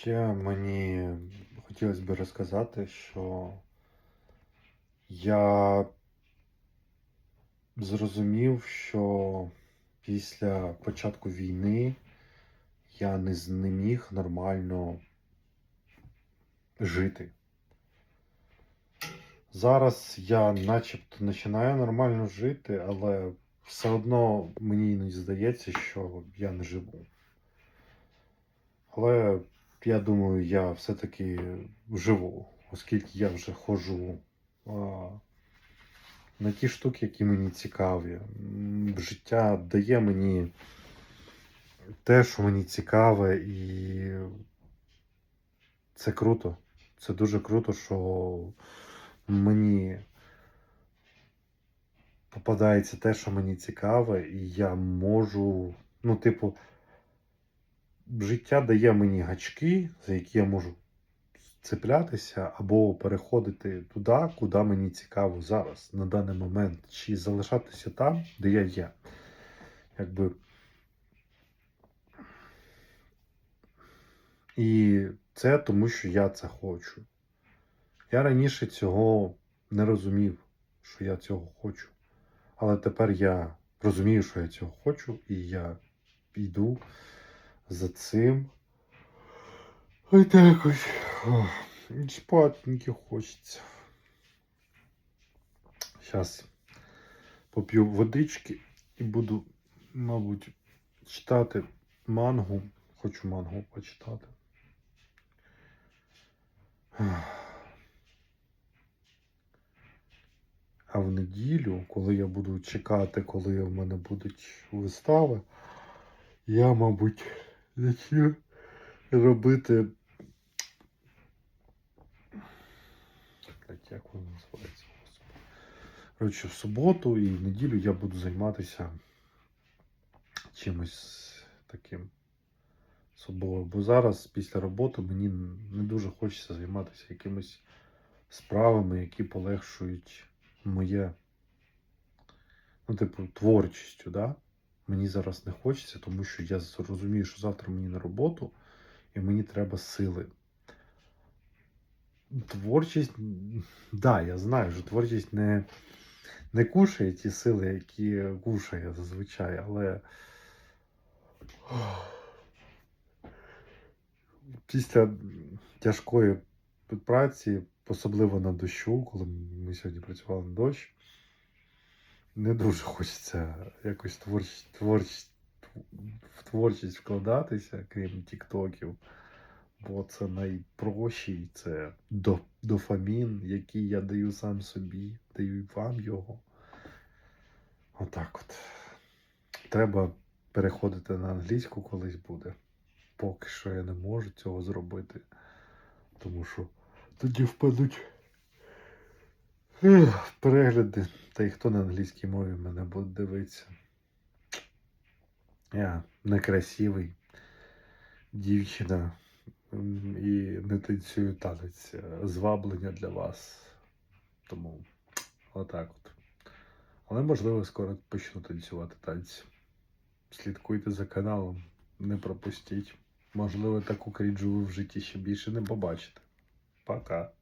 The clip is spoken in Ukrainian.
Ще мені хотілося б розказати, що я зрозумів, що після початку війни я не не нормально жити. Зараз я начебто починаю нормально жити, але все одно мені іноді здається, що я не живу. Але я думаю, я все-таки живу, оскільки я вже ходжу на ті штуки, які мені цікаві. Життя дає мені те, що мені цікаве, і це круто. Це дуже круто, що мені попадається те, що мені цікаве, і я можу, ну, типу, життя дає мені гачки, за які я можу цеплятися або переходити туди, куди мені цікаво зараз, на даний момент, чи залишатися там, де я є. Якби. І це тому, що я це хочу. Я раніше цього не розумів, що я цього хочу. Але тепер я розумію, що я цього хочу, і я йду за цим. Ой, так ось. Спатеньки хочеться. Зараз поп'ю водички і буду, мабуть, читати мангу. Хочу мангу почитати. А в неділю, коли я буду чекати, коли в мене будуть вистави, я, мабуть, почну робити. Як воно називається? Коротше, в суботу і в неділю я буду займатися чимось таким собою. Бо зараз, після роботи, мені не дуже хочеться займатися якимись справами, які полегшують моє, ну, типу, творчістю, да? Мені зараз не хочеться, тому що я розумію, що завтра мені на роботу, і мені треба сили. Творчість, да, я знаю, що творчість не, не кушає ті сили, які кушає зазвичай, але після тяжкої праці, особливо на дощу, коли ми сьогодні працювали на дощ, не дуже хочеться якось творч, творч, в творчість вкладатися, крім тіктоків. Бо це найпрощий, це до, дофамін, який я даю сам собі, даю і вам його. Отак от. Треба переходити на англійську колись буде. Поки що я не можу цього зробити. Тому що тоді впадуть перегляди. Та й хто на англійській мові мене буде дивитися. Я некрасивий дівчина і не танцюю танець. Зваблення для вас. Тому отак от. Але можливо скоро почну танцювати танці. Слідкуйте за каналом, не пропустіть. Можливо, таку крінжу ви в житті ще більше не побачите. Пока.